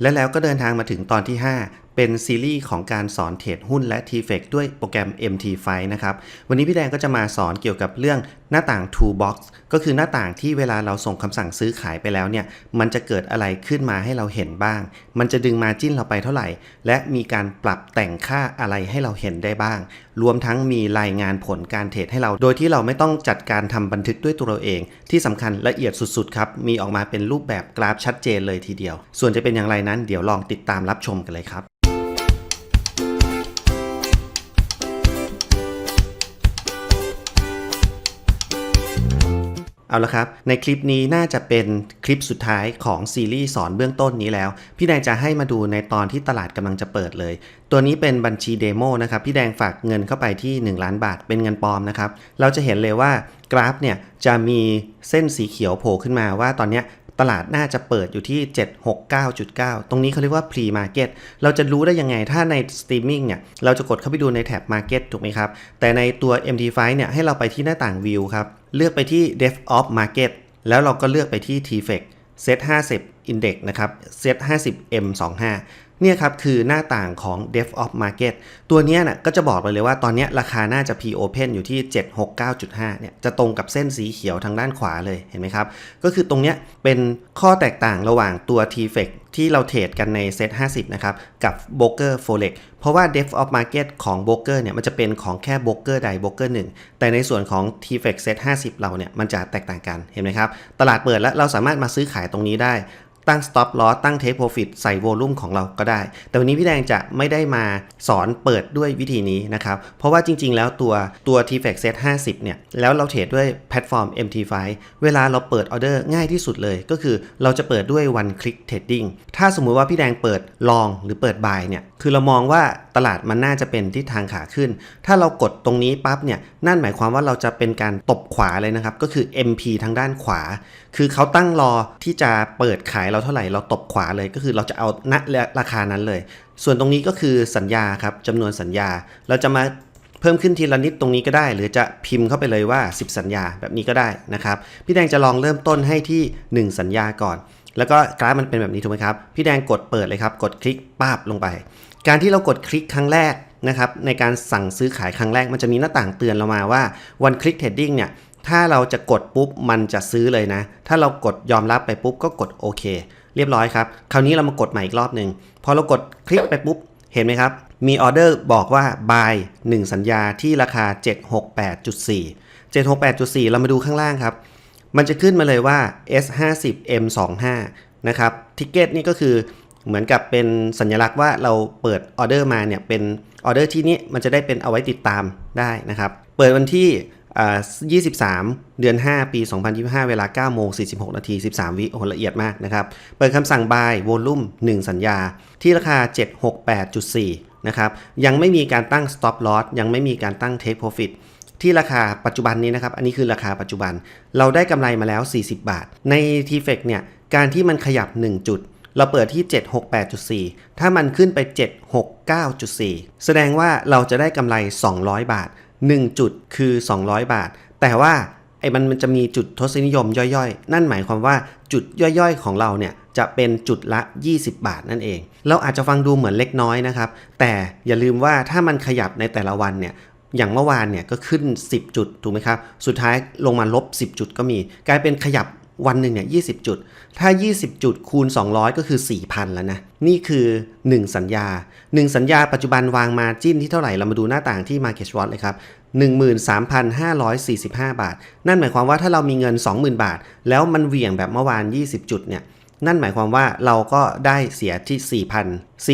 และแล้วก็เดินทางมาถึงตอนที่ 5 เป็นซีรีส์ของการสอนเทรดหุ้นและ t f e c ด้วยโปรแกรม MT5 นะครับ วันนี้พี่แดงก็จะมาสอนเกี่ยวกับเรื่องหน้าต่าง Toolbox ก็คือหน้าต่างที่เวลาเราส่งคำสั่งซื้อขายไปแล้วเนี่ย มันจะเกิดอะไรขึ้นมาให้เราเห็นบ้าง มันจะดึงมาจิ้นเราไปเท่าไหร่ และมีการปรับแต่งค่าอะไรให้เราเห็นได้บ้าง รวมทั้งมีรายงานผลการเทรดให้เรา โดยที่เราไม่ต้องจัดการทำบันทึกด้วยตัวเราเอง ที่สำคัญละเอียดสุดๆครับ มีออกมาเป็นรูปแบบกราฟชัดเจนเลยทีเดียว ส่วนจะเป็นอย่างไรนั้นเดี๋ยวลองติดตามรับชมกันเลยครับ เอาละครับ ในคลิปนี้น่าจะเป็นคลิปสุดท้ายของซีรีส์สอนเบื้องต้นนี้แล้ว พี่แดงจะให้มาดูในตอนที่ตลาดกำลังจะเปิดเลย ตัวนี้เป็นบัญชีเดโมนะครับ พี่แดงฝากเงินเข้าไปที่ 1 ล้านบาทเป็นเงินปลอมนะครับ เราจะเห็นเลยว่ากราฟเนี่ยจะมีเส้นสีเขียวโผล่ขึ้นมาว่าตอนนี้ตลาดน่าจะเปิดอยู่ที่ 769.9 ตรงนี้เขาเรียกว่า pre market เราจะรู้ได้ยังไงถ้าใน streaming เนี่ย เราจะกดเข้าไปดูในแท็บ market ถูกไหมครับ แต่ในตัว MT5 เนี่ยให้เราไปที่หน้าต่าง view ครับ เลือกไปที่ depth of market แล้วเราก็เลือกไปที่ TFEC set 50 index นะครับ set 50 M25 เนี่ยครับคือหน้าต่างของ Depth of Market ตัวนี้นะก็จะบอกไปเลยว่าตอนนี้ราคาน่าจะ P-Open อยู่ที่ 769.5 เนี่ยจะตรงกับเส้นสีเขียวทางด้านขวาเลยเห็นไหมครับ ก็คือตรงนี้เป็นข้อแตกต่างระหว่างตัว TFEC ที่เราเทรดกันในเซต50 นะครับ กับ b r o k e r Forex เพราะว่า Depth of Market ของ b r o k e r เนี่ยมันจะเป็นของแค่ b r o k e r ใด b r o k e r หนึ่งแต่ในส่วนของ TFEC Set 50 เราเนี่ยมันจะแตกต่างกันเห็นไหมครับตลาดเปิดแล้วเราสามารถมาซื้อขายตรงนี้ได้ ตั้ง stop loss ตั้ง take profit ใส่ volume ของเราก็ได้ แต่วันนี้พี่แดงจะไม่ได้มาสอนเปิดด้วยวิธีนี้นะครับ เพราะว่าจริงๆ แล้วตัวตัว TFX Set 50 เนี่ย แล้วเราเทรดด้วยแพลตฟอร์ม MT5 เวลาเราเปิดออเดอร์ง่ายที่สุดเลย ก็คือเราจะเปิดด้วย one click trading ถ้าสมมุติว่าพี่แดงเปิด long หรือเปิด buy เนี่ย คือเรามองว่าตลาดมันน่าจะเป็นทิศทางขาขึ้น ถ้าเรากดตรงนี้ปั๊บเนี่ย นั่นหมายความว่าเราจะเป็นการตบขวาเลยนะครับ ก็คือ MP ทางด้านขวา คือเขาตั้งรอที่จะเปิดขายเราเท่าไหร่เราตบขวาเลยก็คือเราจะเอาณราคานั้นเลย ส่วนตรงนี้ก็คือสัญญาครับจำนวนสัญญา เราจะมาเพิ่มขึ้นทีละนิดตรงนี้ก็ได้ หรือจะพิมพ์เข้าไปเลยว่า 10 สัญญาแบบนี้ก็ได้นะครับพี่แดงจะลองเริ่มต้นให้ที่ 1 สัญญาก่อน แล้วก็กราฟมันเป็นแบบนี้ถูกไหมครับพี่แดงกดเปิดเลยครับกดคลิกป้าบลงไป การที่เรากดคลิกครั้งแรกนะครับในการสั่งซื้อขายครั้งแรกมันจะมีหน้าต่างเตือนเรามาว่า one click trading เนี่ย ถ้าเราจะกดปุ๊บมันจะซื้อเลยนะ ถ้าเรากดยอมรับไปปุ๊บก็กดโอเค เรียบร้อยครับ คราวนี้เรามากดใหม่อีกรอบหนึ่งพอเรากดคลิกไปปุ๊บ เห็นไหมครับ มีออเดอร์บอกว่า buy 1 สัญญาที่ราคา 768.4 768.4 เรามาดูข้างล่างครับ มันจะขึ้นมาเลยว่า S50 M25 นะครับ ทิกเก็ตนี่ก็คือเหมือนกับเป็นสัญลักษณ์ว่าเราเปิดออเดอร์มาเนี่ยเป็นออเดอร์ที่นี้มันจะได้เป็นเอาไว้ติดตามได้นะครับ เปิดวันที่ 23 เดือน 5 ปี 2025 เวลา9โมง46 นาที 13 วิโอ้โหละเอียดมากนะครับ เปิดคำสั่ง buy volume 1สัญญา ที่ราคา 768.4 นะครับ ยังไม่มีการตั้ง stop loss ยังไม่มีการตั้ง take profit ที่ราคาปัจจุบันนี้นะครับ อันนี้คือราคาปัจจุบัน เราได้กำไรมาแล้ว 40 บาท ใน t f e c เนี่ย การที่มันขยับ 1 จุด เราเปิดที่ 768.4 ถ้ามันขึ้นไป 769.4 แสดงว่าเราจะได้กำไร 200 บาท 1 จุดคือ 200 บาท แต่ว่าไอ้มันมันจะมีจุดทศนิยมย่อยๆ นั่นหมายความว่าจุดย่อยๆ ของเราเนี่ยจะเป็นจุดละ 20 บาทนั่นเอง เราอาจจะฟังดูเหมือนเล็กน้อยนะครับ แต่อย่าลืมว่าถ้ามันขยับในแต่ละวันเนี่ยอย่างเมื่อวานเนี่ยก็ขึ้น 10 จุดถูกไหมครับ สุดท้ายลงมาลบ 10 จุดก็มี กลายเป็นขยับ วันหนึ่งเนี่ย20จุด ถ้า 20 จุดคูณ 200 ก็คือ 4,000 แล้วนะ นี่คือ 1 สัญญา 1 สัญญาปัจจุบันวางมาจิ้นที่เท่าไหร่ เรามาดูหน้าต่างที่ Market Watch เลยครับ 13,545 บาท นั่นหมายความว่าถ้าเรามีเงิน 20,000 บาท แล้วมันเหวี่ยงแบบเมื่อวาน 20 จุดเนี่ยนั่นหมายความว่าเราก็ได้เสียที่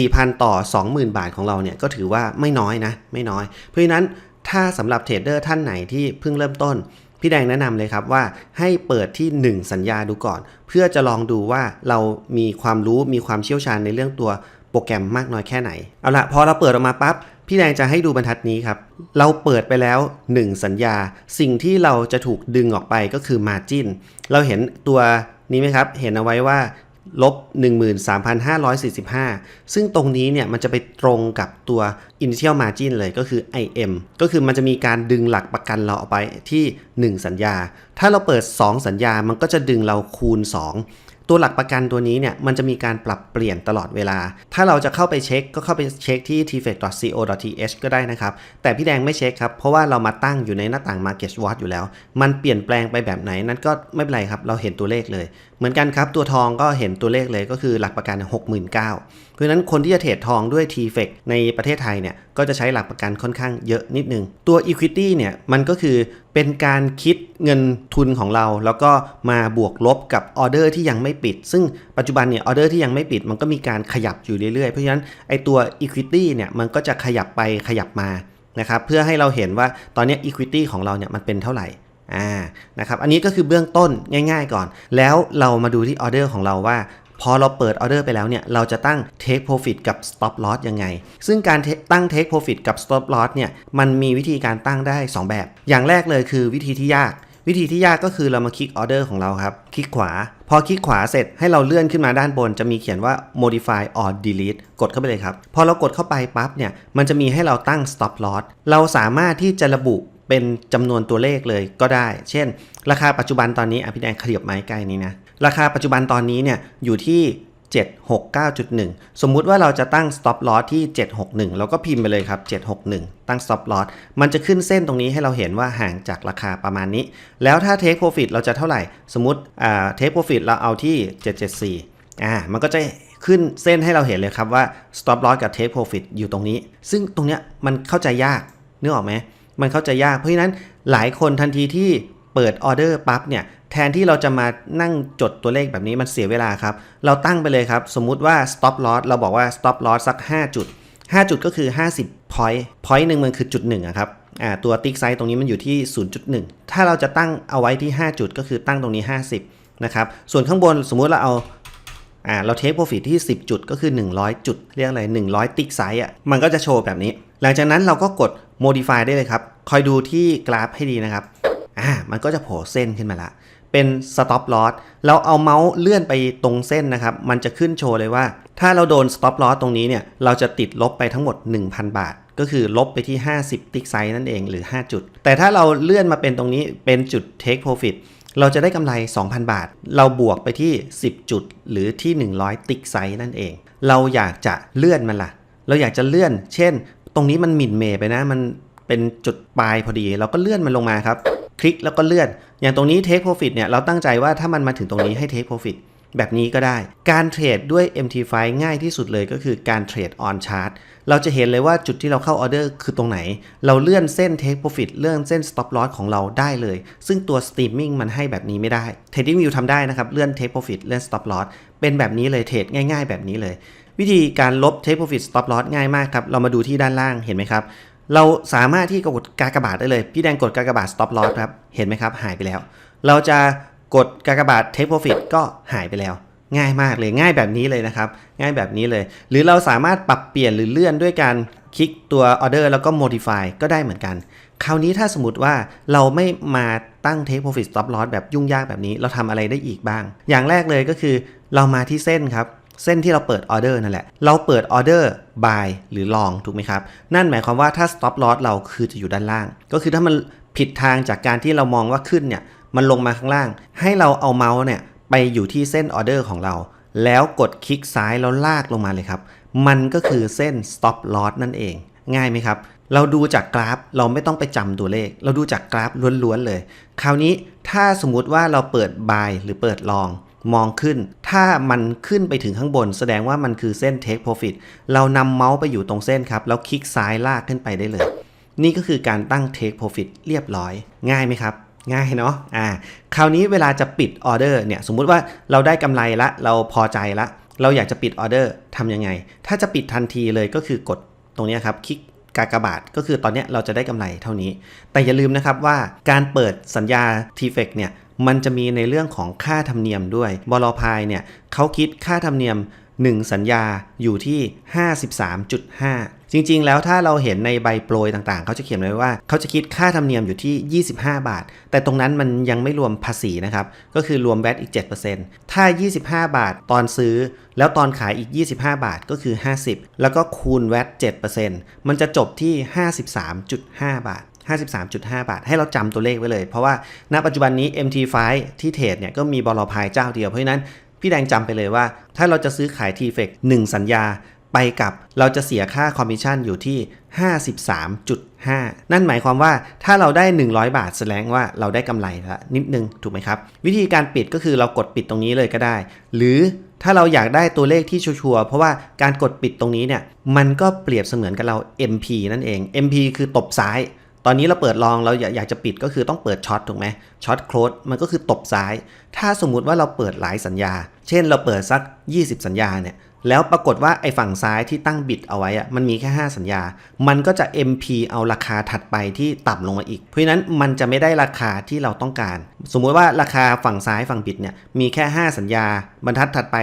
4,000 4,000 ต่อ 20,000 บาทของเราเนี่ยก็ถือว่าไม่น้อยนะ ไม่น้อย เพราะฉะนั้นถ้าสำหรับเทรดเดอร์ท่านไหนที่เพิ่งเริ่มต้น พี่แดงแนะนำเลยครับว่าให้เปิดที่ 1 สัญญาดูก่อน เพื่อจะลองดูว่าเรามีความรู้มีความเชี่ยวชาญในเรื่องตัวโปรแกรมมากน้อยแค่ไหน เอาละพอเราเปิดออกมาปั๊บพี่แดงจะให้ดูบรรทัดนี้ครับ เราเปิดไปแล้ว 1 สัญญา สิ่งที่เราจะถูกดึงออกไปก็คือ Margin เราเห็นตัวนี้ไหมครับ เห็นเอาไว้ว่า ลบ 13,545 ซึ่งตรงนี้เนี่ยมันจะไปตรงกับตัว initial margin เลยก็คือ IM ก็คือมันจะมีการดึงหลักประกันเราออกไปที่ 1 สัญญาถ้าเราเปิด 2 สัญญา มันก็จะดึงเราคูณ 2 ตัวหลักประกันตัวนี้เนี่ย มันจะมีการปรับเปลี่ยนตลอดเวลา ถ้าเราจะเข้าไปเช็ค ก็เข้าไปเช็คที่ tfec.co.th ก็ได้นะครับ แต่พี่แดงไม่เช็คครับ เพราะว่าเรามาตั้งอยู่ในหน้าต่าง Market Watch อยู่แล้ว มันเปลี่ยนแปลงไปแบบไหนนั้นก็ไม่เป็นไรครับ เราเห็นตัวเลขเลย เหมือนกันครับ ตัวทองก็เห็นตัวเลขเลยก็คือหลักประกัน 69,000เพ ราะนั้นคนที่จะเทรดทองด้วย t f e c ในประเทศไทยเนี่ยก็จะใช้หลักประกันค่อนข้างเยอะนิดนึง ตัว Equity เนี่ยมันก็คือเป็นการคิดเงินทุนของเรา แล้วก็มาบวกลบกับออเดอร์ที่ยังไม่ปิด ซึ่งปัจจุบันเนี่ยออเดอร์ที่ยังไม่ปิดมันก็มีการขยับอยู่เรื่อยๆ เพราะฉะนั้นไอตัว Equity เนี่ยมันก็จะขยับไปขยับมานะครับเพื่อให้เราเห็นว่าตอนนี้ Equity ของเราเนี่ยมันเป็นเท่าไหร่อ่านะครับอันนี้ก็คือเบื้องต้นง่าย ๆ ก่อน แล้วเรามาดูที่ออเดอร์ของเราว่า พอเราเปิดออเดอร์ไปแล้วเนี่ย เราจะตั้ง take profit กับ stop loss ยังไง ซึ่งการตั้ง take profit กับ stop loss เนี่ย มันมีวิธีการตั้งได้ 2 แบบ อย่างแรกเลยคือวิธีที่ยาก วิธีที่ยากก็คือเรามาคลิกออเดอร์ของเราครับ คลิกขวา พอคลิกขวาเสร็จให้เราเลื่อนขึ้นมาด้านบน จะมีเขียนว่า modify or delete กดเข้าไปเลยครับ พอเรากดเข้าไปปั๊บเนี่ย มันจะมีให้เราตั้ง stop loss เราสามารถที่จะระบุเป็นจำนวนตัวเลขเลยก็ได้ เช่น ราคาปัจจุบันตอนนี้อะพี่แดงขยับไม้ใกล้นี้นะ ราคาปัจจุบันตอนนี้เนี่ยอยู่ที่ 769.1 สมมุติว่าเราจะตั้ง stop loss ที่ 761 เราก็พิมพ์ไปเลยครับ 761 ตั้ง stop loss มันจะขึ้นเส้นตรงนี้ให้เราเห็นว่าห่างจากราคาประมาณนี้ แล้วถ้า take profit เราจะเท่าไหร่ สมมติอ่า take profit เราเอาที่ 774 อ่า มันก็จะขึ้นเส้นให้เราเห็นเลยครับว่า stop loss กับ take profit อยู่ตรงนี้ ซึ่งตรงเนี้ยมันเข้าใจยากนึกออกไหมมันเข้าใจยากเพราะฉะนั้นหลายคนทันทีที่ เปิดออเดอร์ปั๊บเนี่ยแทนที่เราจะมานั่งจดตัวเลขแบบนี้มันเสียเวลาครับ เราตั้งไปเลยครับ สมมุติว่า stop loss เราบอกว่า stop loss สัก 5 จุด 5 จุดก็คือ 50 point point หนึ่งมันคือจุด1อะครับอ่าตัวติ๊กไซส์ตรงนี้มันอยู่ที่ 0.1 ถ้าเราจะตั้งเอาไว้ที่ 5 จุดก็คือตั้งตรงนี้ 50 นะครับ ส่วนข้างบนสมมุติเราเอาอ่าเราเทคโปรฟิตที่ 10 จุดก็คือ 100 จุด เรียกอะไร 100 ติ๊กไซส์อะมันก็จะโชว์แบบนี้ หลังจากนั้นเราก็กด modify ได้เลยครับ คอยดูที่กราฟให้ดีนะครับ อ่ามันก็จะโผล่เส้นขึ้นมาละ เป็น stop loss เราเอาเมาส์เลื่อนไปตรงเส้นนะครับ มันจะขึ้นโชว์เลยว่า ถ้าเราโดน stop loss ตรงนี้เนี่ยเราจะติดลบไปทั้งหมด 1,000 บาท ก็คือลบไปที่ 50 ติ๊กไซส์นั่นเองหรือ 5 จุด แต่ถ้าเราเลื่อนมาเป็นตรงนี้เป็นจุด take profit เราจะได้กำไร 2,000 บาท เราบวกไปที่ 10 จุด หรือที่ 100 ติ๊กไซส์นั่นเอง เราอยากจะเลื่อนมันล่ะ เราอยากจะเลื่อน เช่น ตรงนี้มันหมิ่นเมย์ไปนะ มันเป็นจุดปลายพอดี เราก็เลื่อนมันลงมาครับ ลิกแล้วก็เลื่อน อย่างตรงนี้ take profit เนี่ยเราตั้งใจว่าถ้ามันมาถึงตรงนี้ให้ take profit แบบนี้ก็ได้ การเทรดด้วย MT5 ง่ายที่สุดเลยก็คือการเทรด on chart เราจะเห็นเลยว่าจุดที่เราเข้าออเดอร์คือตรงไหน เราเลื่อนเส้น take profit เลื่อนเส้น stop loss ของเราได้เลย ซึ่งตัว streaming มันให้แบบนี้ไม่ได้ trading view ทำได้นะครับ เลื่อน take profit เลื่อน stop loss เป็นแบบนี้เลยเทรดง่าย ๆ แบบนี้เลย วิธีการลบ take profit stop loss ง่ายมากครับ เรามาดูที่ด้านล่างเห็นไหมครับ เราสามารถที่กดกากบาทได้เลย พี่แดงกดกากบาท stop loss ครับ เห็นไหมครับ หายไปแล้ว เราจะกดกากบาท take profit ก็หายไปแล้ว ง่ายมากเลยง่ายแบบนี้เลยนะครับ ง่ายแบบนี้เลย หรือเราสามารถปรับเปลี่ยนหรือเลื่อนด้วยการคลิกตัวออเดอร์แล้วก็ modify ก็ได้เหมือนกัน คราวนี้ถ้าสมมติว่าเราไม่มาตั้ง take profit stop loss แบบยุ่งยากแบบนี้ เราทำอะไรได้อีกบ้าง อย่างแรกเลยก็คือเรามาที่เส้นครับ เส้นที่เราเปิดออเดอร์นั่นแหละ เราเปิดออเดอร์ buy หรือ long ถูกไหมครับ นั่นหมายความว่าถ้า stop loss เราคือจะอยู่ด้านล่าง ก็คือถ้ามันผิดทางจากการที่เรามองว่าขึ้นเนี่ย มันลงมาข้างล่าง ให้เราเอาเมาส์เนี่ยไปอยู่ที่เส้นออเดอร์ของเรา แล้วกดคลิกซ้ายแล้วลากลงมาเลยครับ มันก็คือเส้น stop loss นั่นเอง ง่ายไหมครับ เราดูจากกราฟเราไม่ต้องไปจำตัวเลข เราดูจากกราฟล้วนๆเลย คราวนี้ถ้าสมมุติว่าเราเปิด buy หรือเปิด long มองขึ้น ถ้ามันขึ้นไปถึงข้างบน แสดงว่ามันคือเส้น take profit เรานำเมาส์ไปอยู่ตรงเส้นครับ แล้วคลิกซ้ายลากขึ้นไปได้เลย นี่ก็คือการตั้ง take profit เรียบร้อย ง่ายไหมครับ ง่ายเนาะอ่าคราวนี้เวลาจะปิดออเดอร์เนี่ย สมมุติว่าเราได้กำไรละ เราพอใจละ เราอยากจะปิดออเดอร์ทำยังไง ถ้าจะปิดทันทีเลยก็คือกดตรงนี้ครับ คลิกกากบาทก็คือตอนนี้เราจะได้กำไรเท่านี้ แต่อย่าลืมนะครับว่าการเปิดสัญญา t f e c เนี่ย มันจะมีในเรื่องของค่าธรรมเนียมด้วยบลพายเนี่ยเขาคิดค่าธรรมเนียม 1 สัญญาอยู่ที่ 53.5 จริงๆ แล้วถ้าเราเห็นในใบโปรยต่างๆ เขาจะเขียนไว้ว่าเขาจะคิดค่าธรรมเนียมอยู่ที่ 25 บาท แต่ตรงนั้นมันยังไม่รวมภาษีนะครับ ก็คือรวมแวตอีก 7%ถ้า 25 บาทตอนซื้อ แล้วตอนขายอีก 25 บาทก็คือ 50 แล้วก็คูณแวต7%มันจะจบที่ 53.5 บาท 53.5 บาท ให้เราจำตัวเลขไว้เลย เพราะว่าณปัจจุบันนี้ MT5 ที่เทรดเนี่ยก็มีบอลพายเจ้าเดียว เพราะฉะนั้นพี่แดงจำไปเลยว่า ถ้าเราจะซื้อขายทีเฟกหนึ่งสัญญาไปกับเราจะเสียค่าคอมมิชชั่นอยู่ที่ 53.5 นั่นหมายความว่าถ้าเราได้ 100 บาทแสดงว่าเราได้กำไรละนิดนึง ถูกไหมครับ วิธีการปิดก็คือเรากดปิดตรงนี้เลยก็ได้ หรือถ้าเราอยากได้ตัวเลขที่ชัวร์เพราะว่าการกดปิดตรงนี้เนี่ยมันก็เปรียบเสมือนกับเรา MP นั่นเอง MP คือตบซ้าย ตอนนี้เราเปิดลองเราอยากจะปิดก็คือต้องเปิดช็อตถูกไหมช็อตโคลดมันก็คือตบซ้าย ถ้าสมมุติว่าเราเปิดหลายสัญญา เช่นเราเปิดสัก 20 สัญญาเนี่ย แล้วปรากฏว่าไอ้ฝั่งซ้ายที่ตั้งบิดเอาไว้อะมันมีแค่ 5 สัญญา มันก็จะ MP เอาราคาถัดไปที่ต่ำลงมาอีก เพราะฉะนั้นมันจะไม่ได้ราคาที่เราต้องการ สมมุติว่าราคาฝั่งซ้ายฝั่งบิดเนี่ยมีแค่ 5 สัญญา บรรทัดถัดไป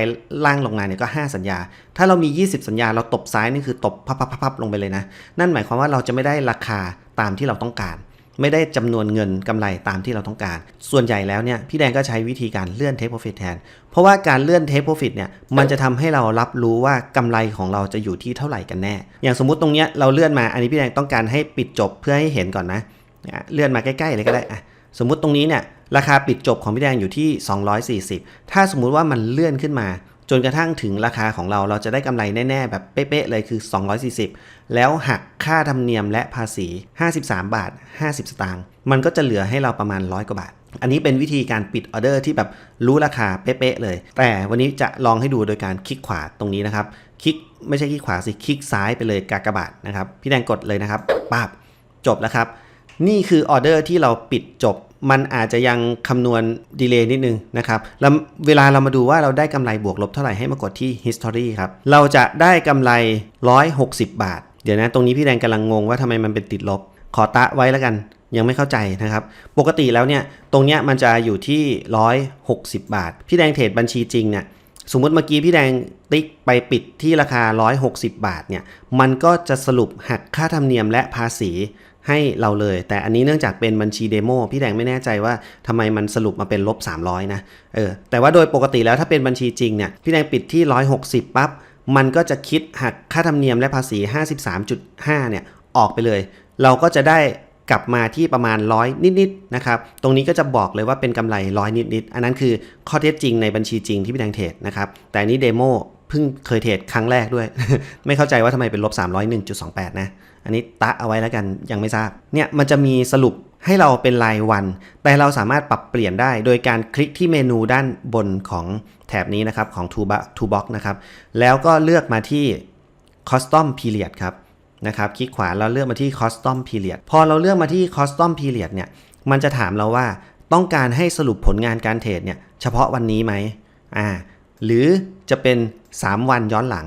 ล่างลงมาเนี่ยก็ 5 สัญญา ถ้าเรามี 20 สัญญาเราตบซ้ายนี่คือตบพับๆๆลงไปเลยนะ นั่นหมายความว่าเราจะไม่ได้ราคาตามที่เราต้องการ ไม่ได้จำนวนเงินกำไรตามที่เราต้องการ ส่วนใหญ่แล้วเนี่ยพี่แดงก็ใช้วิธีการเลื่อนเทคโปรฟิตแทน เพราะว่าการเลื่อนเทคโปรฟิตเนี่ยมันจะทำให้เรารับรู้ว่ากำไรของเราจะอยู่ที่เท่าไหร่กันแน่ อย่างสมมุติตรงเนี้ยเราเลื่อนมาอันนี้พี่แดงต้องการให้ปิดจบเพื่อให้เห็นก่อนนะเนี่ยเลื่อนมาใกล้ๆเลยก็ได้อะสมมุติตรงนี้เนี่ยราคาปิดจบของพี่แดงอยู่ที่ 240 ถ้าสมมุติว่ามันเลื่อนขึ้นมา จนกระทั่งถึงราคาของเราเราจะได้กำไรแน่ๆ แบบเป๊ะๆเลยคือ 240 แล้วหักค่าธรรมเนียมและภาษี 53 บาท 50 สตางค์มันก็จะเหลือให้เราประมาณ 100 กว่าบาท อันนี้เป็นวิธีการปิดออเดอร์ที่แบบรู้ราคาเป๊ะๆเลย แต่วันนี้จะลองให้ดูโดยการคลิกขวาตรงนี้นะครับ คลิกไม่ใช่คลิกขวาสิ คลิกซ้ายไปเลยกากบาทนะครับ พี่แดงกดเลยนะครับปั๊บจบแล้วครับ นี่คือออเดอร์ที่เราปิดจบ มันอาจจะยังคำนวณดีเลย์นิดนึงนะครับแล้วเวลาเรามาดูว่าเราได้กำไรบวกลบเท่าไหร่ให้มากดที่ history ครับ เราจะได้กำไร 160 บาท เดี๋ยวนะ ตรงนี้พี่แดงกำลังงงว่าทำไมมันเป็นติดลบ ขอตะไว้แล้วกัน ยังไม่เข้าใจนะครับ ปกติแล้วเนี่ย ตรงเนี้ยมันจะอยู่ที่ 160 บาท พี่แดงเทรดบัญชีจริงเนี่ยสมมติเมื่อกี้พี่แดงติ๊กไปปิดที่ราคา 160 บาทเนี่ย มันก็จะสรุปหักค่าธรรมเนียมและภาษี ให้เราเลย แต่อันนี้เนื่องจากเป็นบัญชีเดโมพี่แดงไม่แน่ใจว่าทำไมมันสรุปมาเป็นลบ 300 นะเออแต่ว่าโดยปกติแล้วถ้าเป็นบัญชีจริงเนี่ยพี่แดงปิดที่ 160ปั๊บมันก็จะคิดหักค่าธรรมเนียมและภาษี 53.5 เนี่ยออกไปเลย เราก็จะได้กลับมาที่ประมาณร้อยนิดๆนะครับ ตรงนี้ก็จะบอกเลยว่าเป็นกำไรร้อยนิดๆ อันนั้นคือข้อเท็จจริงในบัญชีจริงที่พี่แดงเทรดนะครับ แต่นนี้เดโมเพิ่งเคยเทรดครั้งแรกด้วย ไม่เข้าใจว่าทำไมเป็นลบ301.28 นะ อันนี้ตะเอาไว้แล้วกันยังไม่ทราบ เนี่ยมันจะมีสรุปให้เราเป็นรายวัน แต่เราสามารถปรับเปลี่ยนได้ โดยการคลิกที่เมนูด้านบนของแถบนี้นะครับของ Toolbox นะครับ แล้วก็เลือกมาที่ Custom Period ครับนะครับคลิกขวาแล้วเลือกมาที่ Custom Period พอเราเลือกมาที่ Custom Period เนี่ยมันจะถามเราว่าต้องการให้สรุปผลงานการเทรดเนี่ยเฉพาะวันนี้ไหมอ่าหรือจะเป็น 3 วันย้อนหลัง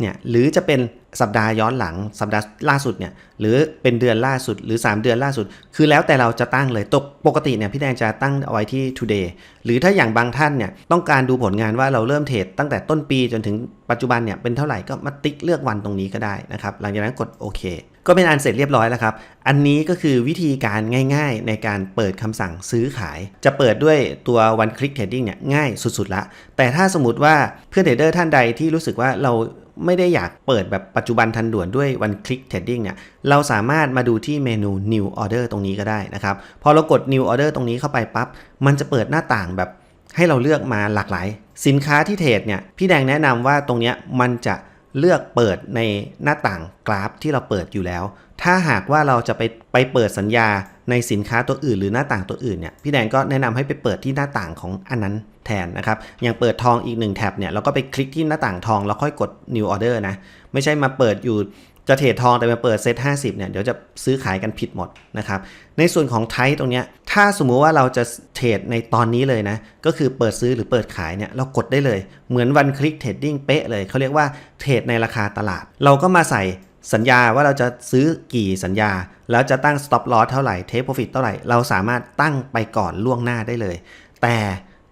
เนี่ยหรือจะเป็น สัปดาห์ย้อนหลัง สัปดาห์ล่าสุดเนี่ยหรือเป็นเดือนล่าสุดหรือ 3 เดือนล่าสุด คือแล้วแต่เราจะตั้งเลยตกปกติเนี่ยพี่แดงจะตั้งเอาไว้ที่ today หรือถ้าอย่างบางท่านเนี่ยต้องการดูผลงานว่าเราเริ่มเทรดตั้งแต่ต้นปีจนถึงปัจจุบันเนี่ยเป็นเท่าไหร่ก็มาติ๊กเลือกวันตรงนี้ก็ได้นะครับหลังจากนั้นกดโอเคก็เป็นอันเสร็จเรียบร้อยแล้วครับ อันนี้ก็คือวิธีการง่ายๆ ในการเปิดคำสั่งซื้อขาย จะเปิดด้วยตัว one click trading เนี่ยง่ายสุดๆละ แต่ถ้าสมมติว่าเพื่อนเทรดเดอร์ท่านใดที่รู้สึกว่าเราไม่ได้อยากเปิดแบบปัจจุบันทันด่วนด้วย one click trading เนี่ยเราสามารถมาดูที่เมนู new order ตรงนี้ก็ได้นะครับ พอเรากด new order ตรงนี้เข้าไปปั๊บมันจะเปิดหน้าต่างแบบให้เราเลือกมาหลากหลาย สินค้าที่เทรดเนี่ยพี่แดงแนะนำว่าตรงเนี้ยมันจะเลือกเปิดในหน้าต่างกราฟที่เราเปิดอยู่แล้ว ถ้าหากว่าเราจะไปไปเปิดสัญญาในสินค้าตัวอื่น หรือหน้าต่างตัวอื่นเนี่ยพี่แดงก็แนะนำให้ไปเปิดที่หน้าต่างของอันนั้น แทนนะครับอย่างเปิดทองอีกหนึ่งแท็บเนี่ยเราก็ไปคลิกที่หน้าต่างทองแล้วค่อยกด new order นะ ไม่ใช่มาเปิดอยู่จะเทรดทองแต่มาเปิดเซต50เนี่ยเดี๋ยวจะซื้อขายกันผิดหมดนะครับในส่วนของไทป์ตรงเนี้ยถ้าสมมุติว่าเราจะเทรดในตอนนี้เลยนะ ก็คือเปิดซื้อหรือเปิดขายเนี่ยเรากดได้เลย เหมือนวันคลิกเทรดดิ้งเป๊ะเลยเขาเรียกว่าเทรดในราคาตลาด เราก็มาใส่สัญญาว่าเราจะซื้อกี่สัญญา แล้วจะตั้ง stop loss เท่าไหร่ take profit เท่าไหร่ เราสามารถตั้งไปก่อนล่วงหน้าได้เลย แต่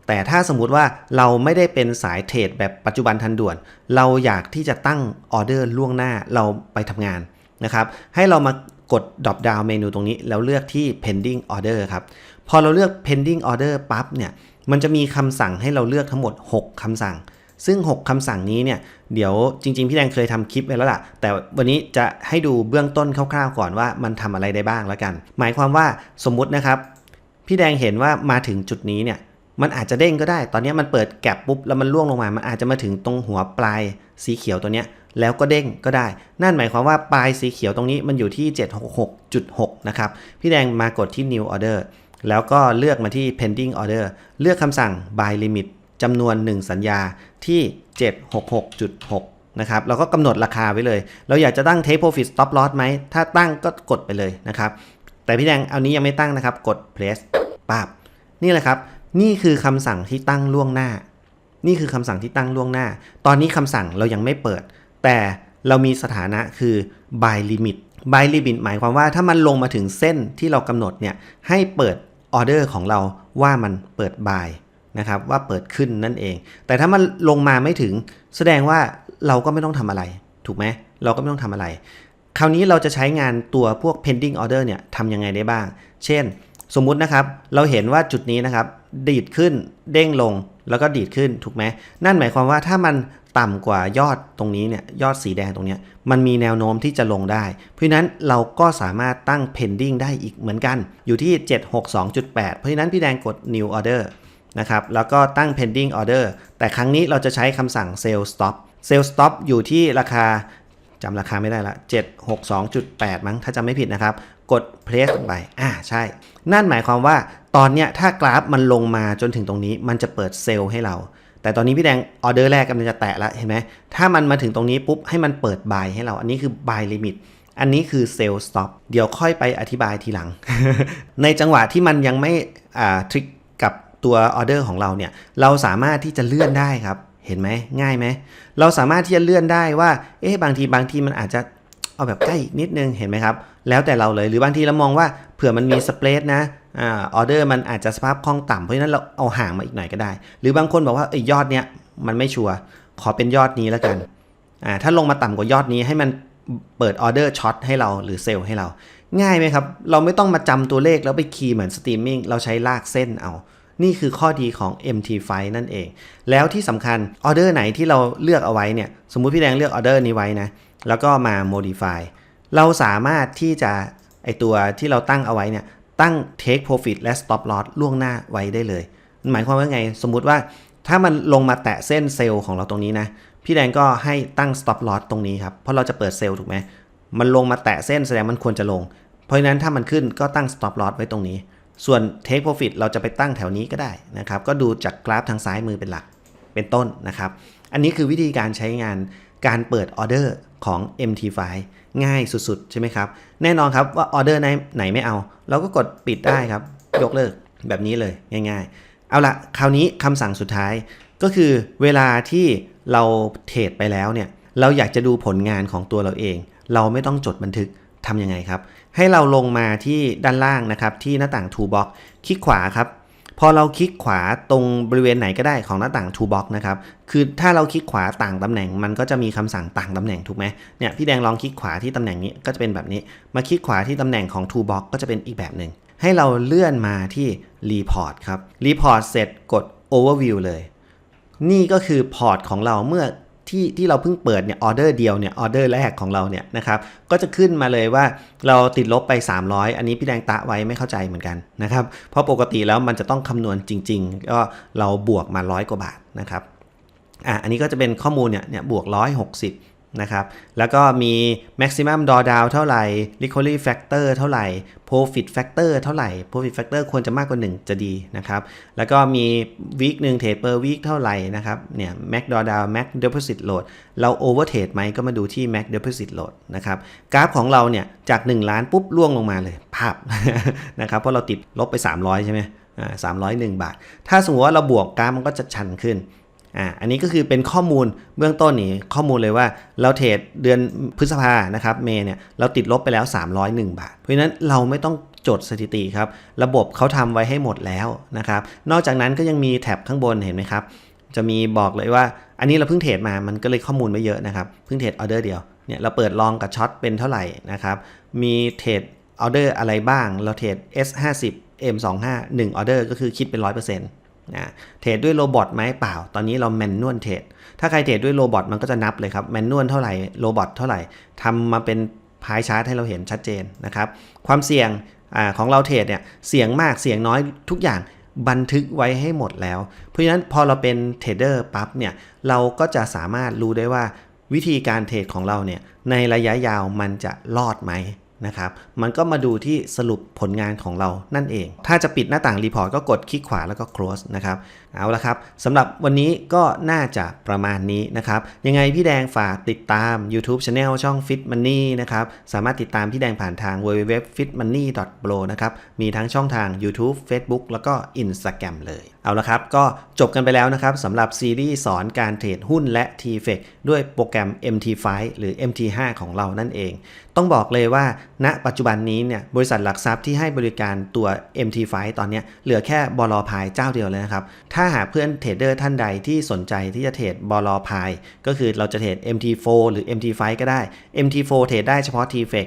แต่ถ้าสมมุติว่าเราไม่ได้เป็นสายเทรดแบบปัจจุบันทันด่วน เราอยากที่จะตั้งออเดอร์ล่วงหน้าเราไปทำงานนะครับให้เรามากด drop down เมนูตรงนี้ แล้วเลือกที่ pending order ครับพอเราเลือก pending order ปั๊บเนี่ยมันจะมีคำสั่งให้เราเลือกทั้งหมด 6คำสั่ง ซึ่ง 6คำสั่งนี้เนี่ยเดี๋ยวจริง ๆ พี่แดงเคยทำคลิปไว้แล้วล่ะ แต่วันนี้จะให้ดูเบื้องต้นคร่าวๆ ก่อนว่ามันทำอะไรได้บ้างแล้วกัน หมายความว่าสมมุตินะครับ พี่แดงเห็นว่ามาถึงจุดนี้เนี่ย มันอาจจะเด้งก็ได้ ตอนนี้มันเปิดแก็บปุ๊บแล้วมันล่วงลงมา มันอาจจะมาถึงตรงหัวปลายสีเขียวตัวเนี้ยแล้วก็เด้งก็ได้ นั่นหมายความว่าปลายสีเขียวตรงนี้มันอยู่ที่ 766.6 นะครับ พี่แดงมากดที่ new order แล้วก็เลือกมาที่ pending order เลือกคำสั่ง buy limit จำนวน 1 สัญญาที่ 766.6 นะครับ เราก็กำหนดราคาไว้เลย เราอยากจะตั้ง take profit stop loss ไหม ถ้าตั้งก็กดไปเลยนะครับ แต่พี่แดงเอานี้ยังไม่ตั้งนะครับ กด press ปับนี่แหละครับ นี่คือคำสั่งที่ตั้งล่วงหน้า นี่คือคำสั่งที่ตั้งล่วงหน้า ตอนนี้คำสั่งเรายังไม่เปิด แต่เรามีสถานะคือ buy limit buy limit หมายความว่าถ้ามันลงมาถึงเส้นที่เรากำหนดเนี่ยให้เปิดออเดอร์ของเราว่ามันเปิด buy นะครับว่าเปิดขึ้นนั่นเอง แต่ถ้ามันลงมาไม่ถึง แสดงว่าเราก็ไม่ต้องทำอะไร ถูกไหมเราก็ไม่ต้องทำอะไร คราวนี้เราจะใช้งานตัวพวก pending order เนี่ยทำยังไงได้บ้าง เช่น สมมุตินะครับ เราเห็นว่าจุดนี้นะครับ ดีดขึ้นเด้งลงแล้วก็ดีดขึ้นถูกไหมนั่นหมายความว่าถ้ามันต่ำกว่ายอดตรงนี้เนี่ยยอดสีแดงตรงนี้มันมีแนวโน้มที่จะลงได้ เพราะฉะนั้นเราก็สามารถตั้ง pending ได้อีกเหมือนกัน อยู่ที่ 762.8 เพราะฉะนั้นพี่แดงกด new order นะครับแล้วก็ตั้ง pending order แต่ครั้งนี้เราจะใช้คำสั่ง sell stop sell stop อยู่ที่ราคาจำราคาไม่ได้ละ 762.8 มั้งถ้าจำไม่ผิดนะครับ กด press ไป อ่าใช่ นั่นหมายความว่า ตอนเนี้ยถ้ากราฟมันลงมาจนถึงตรงนี้มันจะเปิดเซลล์ให้เรา แต่ตอนนี้พี่แดงออเดอร์แรกกำลังจะแตะแล้วเห็นไหมถ้ามันมาถึงตรงนี้ปุ๊บให้มันเปิด buy ให้เรา อันนี้คือ buy limit อันนี้คือ sell stop เดี๋ยวค่อยไปอธิบายทีหลัง ในจังหวะที่มันยังไม่ทริกกับตัวออเดอร์ของเราเนี่ยเราสามารถที่จะเลื่อนได้ครับเห็นไหมง่ายไหมเราสามารถที่จะเลื่อนได้ว่าเอ๊ะบางทีบางทีมันอาจจะเอาแบบใกล้นิดนึงเห็นไหมครับ แล้วแต่เราเลยหรือบางทีเรามองว่า ผื่อมันมีสเปรดนะออเดอร์มันอาจจะสภาพคล่องต่ำเพราะฉะนั้นเราเอาห่างมาอีกหน่อยก็ได้ หรือบางคนบอกว่าเอ้ยยอดเนี้ยมันไม่ชัวร์ขอเป็นยอดนี้แล้วกันอ่าถ้าลงมาต่ำกว่ายอดนี้ให้มันเปิดออเดอร์ช็อตให้เราหรือเซลล์ให้เรา ง่ายไหมครับ เราไม่ต้องมาจำตัวเลขแล้วไปคีย์เหมือนสตรีมมิ่งเราใช้ลากเส้นเอา นี่คือข้อดีของ MT5 นั่นเอง แล้วที่สำคัญออเดอร์ไหนที่เราเลือกเอาไว้เนี่ยสมมุติพี่แดงเลือกออเดอร์นี้ไว้นะแล้วก็มา modify เราสามารถที่จะ ไอตัวที่เราตั้งเอาไว้เนี่ยตั้ง take profit และ stop loss ล่วงหน้าไว้ได้เลย หมายความว่าไง สมมุติว่าถ้ามันลงมาแตะเส้นเซลล์ของเราตรงนี้นะ พี่แดงก็ให้ตั้ง stop loss ตรงนี้ครับ เพราะเราจะเปิดเซลล์ถูกไหม มันลงมาแตะเส้นแสดงมันควรจะลง เพราะฉะนั้นถ้ามันขึ้นก็ตั้ง stop loss ไว้ตรงนี้ ส่วน take profit เราจะไปตั้งแถวนี้ก็ได้นะครับ ก็ดูจากกราฟทางซ้ายมือเป็นหลัก เป็นต้นนะครับ อันนี้คือวิธีการใช้งาน การเปิดออเดอร์ของ MT5 ง่ายสุดๆ ใช่ไหมครับ แน่นอนครับว่าออเดอร์ไหนไหนไม่เอา เราก็กดปิดได้ครับ ยกเลิกแบบนี้เลยง่าย ๆ เอาละคราวนี้คำสั่งสุดท้ายก็คือเวลาที่เราเทรดไปแล้วเนี่ย เราอยากจะดูผลงานของตัวเราเอง เราไม่ต้องจดบันทึกทำยังไงครับ ให้เราลงมาที่ด้านล่างนะครับ ที่หน้าต่าง Toolbox คลิกขวาครับ พอเราคลิกขวาตรงบริเวณไหนก็ได้ของหน้าต่าง Toolbox นะครับ คือถ้าเราคลิกขวาต่างตำแหน่ง มันก็จะมีคำสั่งต่างตำแหน่งถูกไหมเนี่ยพี่แดงลองคลิกขวาที่ตำแหน่งนี้ก็จะเป็นแบบนี้ มาคลิกขวาที่ตำแหน่งของ Toolbox ก็จะเป็นอีกแบบหนึ่ง ให้เราเลื่อนมาที่ Report ครับ Report เสร็จกด Overview เลย นี่ก็คือพอร์ตของเราเมื่อ ที่ที่เราเพิ่งเปิดเนี่ยออเดอร์เดียวเนี่ยออเดอร์แรกของเราเนี่ยนะครับก็จะขึ้นมาเลยว่าเราติดลบไป 300 อันนี้พี่แดงตะไว้ไม่เข้าใจเหมือนกันนะครับเพราะปกติแล้วมันจะต้องคำนวณจริง ๆ ก็เราบวกมาร้อยกว่าบาทนะครับอะอันนี้ก็จะเป็นข้อมูลเนี่ยเนี่ยบวก160 นะครับแล้วก็มี maximum drawdown เท่าไหร่ recovery factor เท่าไหร่ profit factor เท่าไหร่ profit factor ควรจะมากกว่า 1 จะดีนะครับแล้วก็มี week หนึ่ง trade per week เท่าไหร่นะครับเนี่ย max drawdown max deposit load เรา over trade ไหมก็มาดูที่ max deposit load นะครับกราฟของเราเนี่ยจาก 1 ล้านปุ๊บล่วงลงมาเลยภาพนะครับเพราะเราติดลบไป 300 ใช่ไหมอ่าสามร้อยหนึ่งบาท ถ้าสมมติว่าเราบวกกราฟมันก็จะชันขึ้น อ่าอันนี้ก็คือเป็นข้อมูลเบื้องต้นนี่ข้อมูลเลยว่าเราเทรดเดือนพฤษภานะครับเมย์เนี่ยเราติดลบไปแล้ว 301 บาท เพราะฉะนั้นเราไม่ต้องจดสถิติครับ ระบบเขาทำไว้ให้หมดแล้วนะครับ นอกจากนั้นก็ยังมีแท็บข้างบนเห็นไหมครับ จะมีบอกเลยว่า อันนี้เราเพิ่งเทรดมา มันก็เลยข้อมูลไม่เยอะนะครับ เพิ่งเทรดออเดอร์เดียว เนี่ยเราเปิดลองกับช็อตเป็นเท่าไหร่นะครับ มีเทรดออเดอร์อะไรบ้าง เราเทรด S50 M25 1ออเดอร์ก็คือคิดเป็น 100%นะเทรดด้วยโรบอทไหมเปล่า ตอนนี้เราแมนนวลเทรดถ้าใครเทรดด้วยโรบอทมันก็จะนับเลยครับแมนนวลเท่าไหร่โรบอทเท่าไหร่ทำมาเป็นพายชาร์ตให้เราเห็นชัดเจนนะครับ ความเสี่ยงอของเราเทรดเนี่ยเสี่ยงมากเสี่ยงน้อยทุกอย่างบันทึกไว้ให้หมดแล้ว เพราะฉะนั้นพอเราเป็นเทรดเดอร์ปั๊บเนี่ยเราก็จะสามารถรู้ได้ว่าวิธีการเทรดของเราเนี่ยในระยะยาวมันจะรอดไหม นะครับ มันก็มาดูที่สรุปผลงานของเรานั่นเอง ถ้าจะปิดหน้าต่างรีพอร์ตก็กดคลิกขวาแล้วก็ close นะครับ เอาละครับสำหรับวันนี้ก็น่าจะประมาณนี้นะครับ ยังไงพี่แดงฝากติดตาม YouTube Channel ช่อง Fit Money นะครับ สามารถติดตามพี่แดงผ่านทาง www.fitmoney.pro นะครับ มีทั้งช่องทาง YouTube Facebook แล้วก็ Instagram เลย เอาละครับ ก็จบกันไปแล้วนะครับสำหรับซีรีส์สอนการเทรดหุ้นและ t f e c ด้วยโปรแกรม MT5 หรือ MT5 ของเรานั่นเอง ต้องบอกเลยว่า ณ ปัจจุบันนี้เนี่ยบริษัทหลักทรัพย์ที่ให้บริการตัว MT5 ตอนนี้เหลือแค่บลพายเจ้าเดียวเลยนะครับถ้าาหากเพื่อนเทรดเดอร์ท่านใดที่สนใจที่จะเทรดบอลพายก็คือเราจะเทรด MT4 หรือ MT5 ก็ได้ MT4 เทรดได้เฉพาะ t f e c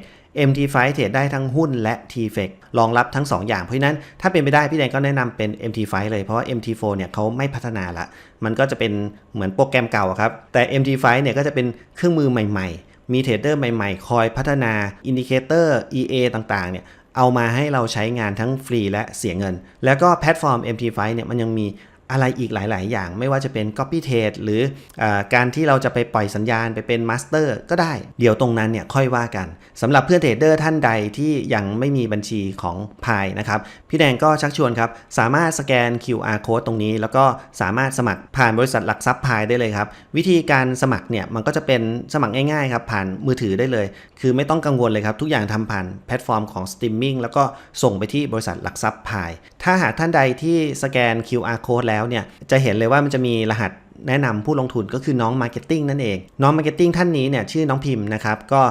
MT5 เทรดได้ทั้งหุ้นและ t f e c รองรับทั้ง 2 อย่าง เพราะฉะนั้นถ้าเป็นไปได้พี่แดงก็แนะนำเป็น MT5 เลยเพราะว่า MT4 เนี่ยเขาไม่พัฒนาละ มันก็จะเป็นเหมือนโปรแกรมเก่าครับ แต่ MT5 เนี่ยก็จะเป็นเครื่องมือใหม่ๆ มีเทรดเดอร์ใหม่ๆ คอยพัฒนาอินดิเคเตอร์ EA ต่างๆเนี่ยเอามาให้เราใช้งานทั้งฟรีและเสียเงิน แล้วก็แพลตฟอร์ม MT5 เนี่ยมันยังมี อะไรอีกหลาย ๆ อย่าง ไม่ว่าจะเป็น Copy Trade หรืออการที่เราจะไปปล่อยสัญญาณไปเป็นมาสเตอร์ก็ได้ เดี๋ยวตรงนั้นเนี่ยค่อยว่ากันสำหรับเพื่อนเทรดเดอร์ท่านใดที่ยังไม่มีบัญชีของพายนะครับ พี่แดงก็ชักชวนครับ สามารถสแกน QR code ตรงนี้ แล้วก็สามารถสมัครผ่านบริษัทหลักทรัพย์พายได้เลยครับ วิธีการสมัครเนี่ยมันก็จะเป็นสมัครง่าย ๆ ครับ ผ่านมือถือได้เลย คือไม่ต้องกังวลเลยครับทุกอย่างทำผ่านแพลตฟอร์มของสตรีมมิ่งแล้วก็ส่งไปที่บริษัทหลักทรัพย์พายถ้าหากท่านใดที่สแกน QR code แล้วเนี่ยจะเห็นเลยว่ามันจะมีรหัสแนะนำผู้ลงทุนก็คือน้องมาร์เก็ตติ้งนั่นเอง น้องมาร์เก็ตติ้งท่านนี้เนี่ยชื่อน้องพิมพ์นะครับก็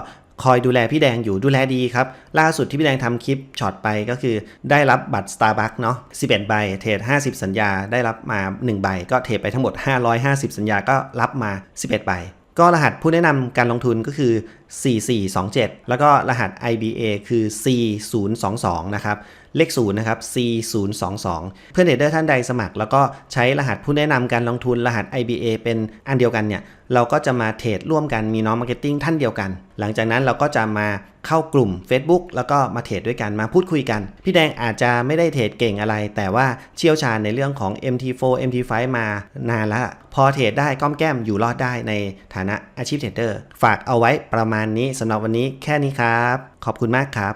คอยดูแลพี่แดงอยู่ดูแลดีครับ ล่าสุดที่พี่แดงทำคลิปช็อตไปก็คือได้รับบัตร Starbucks เนาะ11 ใบ เทรด50 สัญญาได้รับมา 1 ใบ ก็เทรดไปทั้งหมด 550 สัญญาก็รับมา 11 ใบ ก็รหัสผู้แนะนำการลงทุนก็คือ4427 แล้วก็รหัส IBA คือ C022 นะครับ เลข 0 นะครับ C022 เพื่อนเทรดเดอร์ท่านใดสมัคร แล้วก็ใช้รหัสผู้แนะนำการลงทุนรหัส IBA เป็นอันเดียวกันเนี่ย เราก็จะมาเทรดร่วมกันมีน้องมาร์เก็ตติ้งท่านเดียวกัน หลังจากนั้นเราก็จะมาเข้ากลุ่ม Facebook แล้วก็มาเทรดด้วยกันมาพูดคุยกัน พี่แดงอาจจะไม่ได้เทรดเก่งอะไร แต่ว่าเชี่ยวชาญในเรื่องของ MT4 MT5 มานานแล้ว พอเทรดได้ก้อมแก้มอยู่รอดได้ในฐานะอาชีพเทรดเดอร์ฝากเอาไว้ประมามาณนี้สำหรับวันนี้แค่นี้ครับ ขอบคุณมากครับ